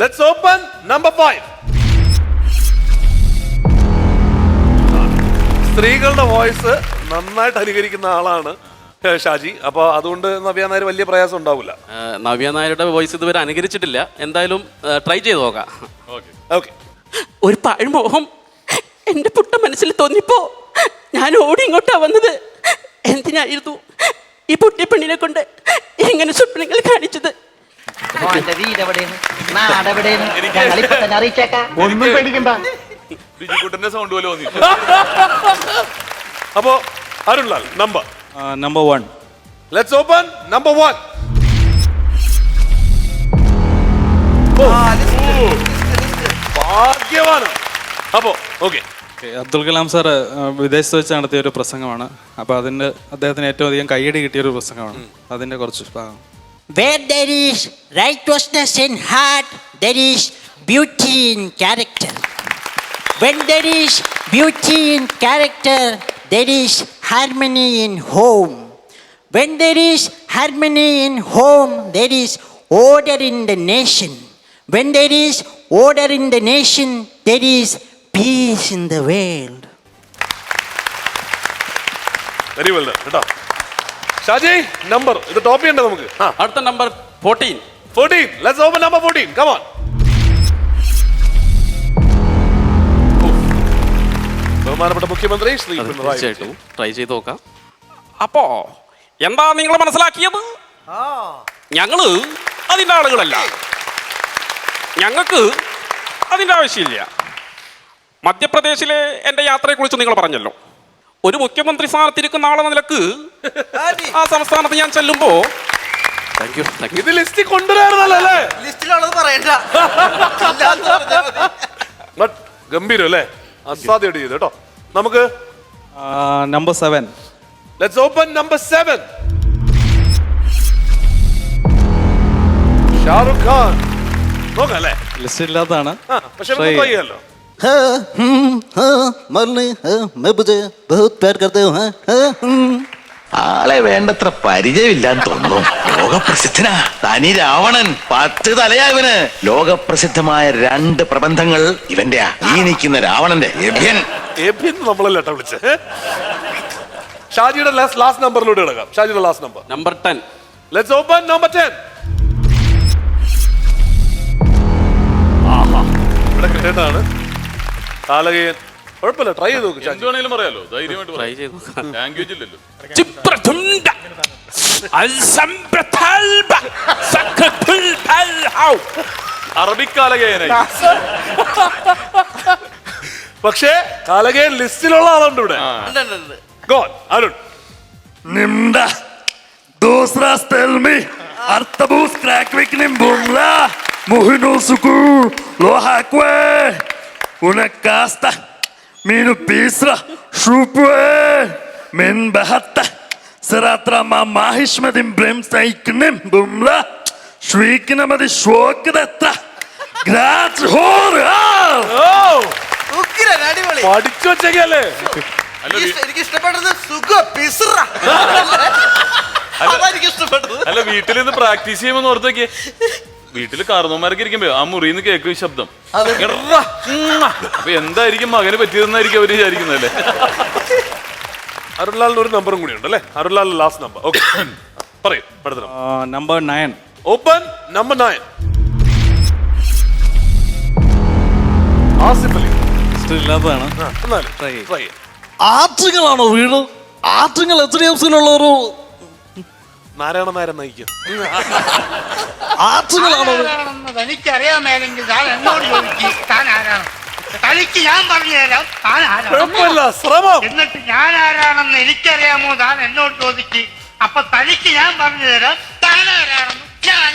Let's open number five സ്ത്രീകളുടെ voice നന്നായിട്ട് അനുകരിക്കുന്ന ആളാണ് ഷാജി. അപ്പൊ അതുകൊണ്ട് നവ്യ നായർ വലിയ പ്രയാസം ഉണ്ടാവില്ല. നവ്യ നായരുടെ വോയിസ് ഇതുവരെ അനുകരിച്ചിട്ടില്ല. എന്തായാലും ട്രൈ ചെയ്ത് നോക്കാം. ഓക്കെ. ഒരു പഴമോഹം എന്റെ പുട്ട മനസ്സിൽ തോന്നിപ്പോ ഞാൻ ഓടി ഇങ്ങോട്ടാ വന്നത്. എന്തിനായിരുന്നു ഈ പുട്ടിപ്പെണ്ണിനെ കൊണ്ട് ഇങ്ങനെ സ്വപ്നങ്ങൾ കാണിച്ചത്? എവിടെയാണ് ഒന്നും പേടിക്കണ്ട. ബിജുക്കുട്ടന്റെ സൗണ്ട് പോലെ തോന്നി. അപ്പോ Arunlal number number one let's open number one ഭാഗ്യമാണ് അപ്പോ ഓക്കെ അബ്ദുൽ കലാം സാർ വിദേശത്ത് വെച്ച് നടത്തിയ ഒരു പ്രസംഗമാണ്. അപ്പോൾ അതിന്റെ അദ്ദേഹത്തിന് ഏറ്റവും അധികം കയ്യടി കിട്ടിയ ഒരു പ്രസംഗമാണ്. അതിന്റെ കുറച്ച് ഭാഗം. Where there is righteousness in heart, there is beauty in character. When there is beauty in character, there is harmony in home. When there is harmony in home, there is order in the nation. When there is order in the nation, there is peace in the world. Very well done. Shaji number ഇത് top ചെയ്യണ്ട നമുക്ക്? അടുത്ത number fourteen fourteen let's open number fourteen come on ബഹുമാനപ്പെട്ട മുഖ്യമന്ത്രി Shri Pinarayi try ചെയ്ത് നോക്കാം. അപ്പോ എന്താ നിങ്ങൾ മനസ്സിലാക്കിയത്? ഞങ്ങൾ അതിന്റെ ആളുകളല്ല. ഞങ്ങൾക്ക് അതിന്റെ ആവശ്യമില്ല. മധ്യപ്രദേശിലെ എന്റെ യാത്രയെക്കുറിച്ച് നിങ്ങൾ പറഞ്ഞല്ലോ. ഒരു മുഖ്യമന്ത്രി സ്ഥാനത്തിരിക്കുന്ന ആളെന്ന നിലയ്ക്ക് ആ സംസ്ഥാനത്ത് ഞാൻ ചെല്ലുമ്പോ ഇത് ലിസ്റ്റിൽ കൊണ്ടുവരാറുന്നല്ലോ അല്ലേ? ലിസ്റ്റിലുള്ളത് പറയണ്ട. ബട്ട് ഗംഭീരം അല്ലേ? അസാധ്യമായിട്ട് ചെയ്തു കേട്ടോ. നമുക്ക് number seven let's open number seven Shahrukh Khan. നോക്കാം അല്ലേ? ലിസ്റ്റ് ഇല്ലാത്തതാണ് പക്ഷെ പക്ഷെ Try നമുക്ക് try ചെയ്യാലോ हाँ, हम्म, हाँ, मरने हाँ, मैं मुझे बहुत प्यार करते हूँ हाँ, हाँ, हम्म। ആളെ വേണ്ടത്ര പരിചയമില്ലാന്ന് തോന്നുന്നു ലോകപ്രസിദ്ധനാ തനി രാവണൻ പത്ത് തലയാ ഇവന് ലോകപ്രസിദ്ധമായ രണ്ട് പ്രബന്ധങ്ങൾ ഇവന്റെയാ ഈ നിൽക്കുന്ന രാവണന്റെ എഭ്യൻ എബിൻ നമ്മളല്ല കേട്ടോ വിളിച്ചത് ഷാജിയുടെ ലാസ്റ്റ് നമ്പറിലൂടെ കിടക്കാം ഷാജിയുടെ last number number ten let's open number ten ഇവിടെ കിട്ടേണ്ടതാണ് കാലകയൻ കുഴപ്പമില്ല. ട്രൈ ചെയ്ത് നോക്ക് പറയാലോ. ധൈര്യമായിട്ട് ട്രൈ ചെയ്ത് നോക്കാം. ലാംഗ്വേജ് ഇല്ലല്ലോ. ചിത്രതുണ്ട അൽസംബ്രതൽബ. സഖതുൽ അൽഹൗ അറബിക്കാലകേനായി പക്ഷേ കാലകയൻ ലിസ്റ്റിലുള്ള ആളുണ്ട് ഇവിടെ. ഗോൺ അരുൺ Nimda. ദൂസ്രാ ställ mig. Artabus kräkvik ബുംല Muhino സുകൂ Lohakwe. Unakasta. Minu pisra. Shupwe. Min behatta. Seratra ma mahishmedim bremstaiknim bumla. Shviknamadi shwokdetta. Grat. അടിപൊളി പഠിച്ചു വെച്ചേക്കല്ലേ എനിക്ക് ഇഷ്ടപ്പെട്ടത് സുഖ ഇഷ്ടപ്പെട്ടത് അല്ല വീട്ടിൽ നിന്ന് പ്രാക്ടീസ് ചെയ്യുമെന്ന് ഓർത്ത് നോക്കിയേ വീട്ടിൽ കാർന്നോമാരൊക്കെ ഇരിക്കുമ്പോ ആ മുറിയിൽ നിന്ന് കേൾക്കും ശബ്ദം. അപ്പൊ എന്തായിരിക്കും മകന് പറ്റിയതെന്നായിരിക്കും അവർ വിചാരിക്കുന്നല്ലേ അരുൺലാലിന് ഒരു നമ്പറും കൂടി ഉണ്ട് അല്ലേ അരുൺലാലിന്റെ ലാസ്റ്റ് നമ്പർ ഓക്കെ പറയൂ പഠിത്തം. Number number nine open number nine Asif Ali. ഇഷ്ടമില്ലാത്തതാണ് എന്നാലും. ആറ്റുകളാണോ വീട് ആറ്റുകൾ എച്ച് ഡി എഫ് സിയിലുള്ള ഒരു നാരായണ നായരൻ നയിക്കും. താൻ എന്നോട് ചോദിക്കും. താൻ ആരാണ്? തനിക്ക് ഞാൻ പറഞ്ഞുതരാം. താൻ ആരാണ്? ശ്രമം. എന്നിട്ട് ഞാൻ ആരാണെന്ന് എനിക്കറിയാമോ? താൻ എന്നോട് ചോദിക്കും. അപ്പൊ തനിക്ക് ഞാൻ പറഞ്ഞു തരാം താൻ ആരാണെന്ന് ഞാൻ.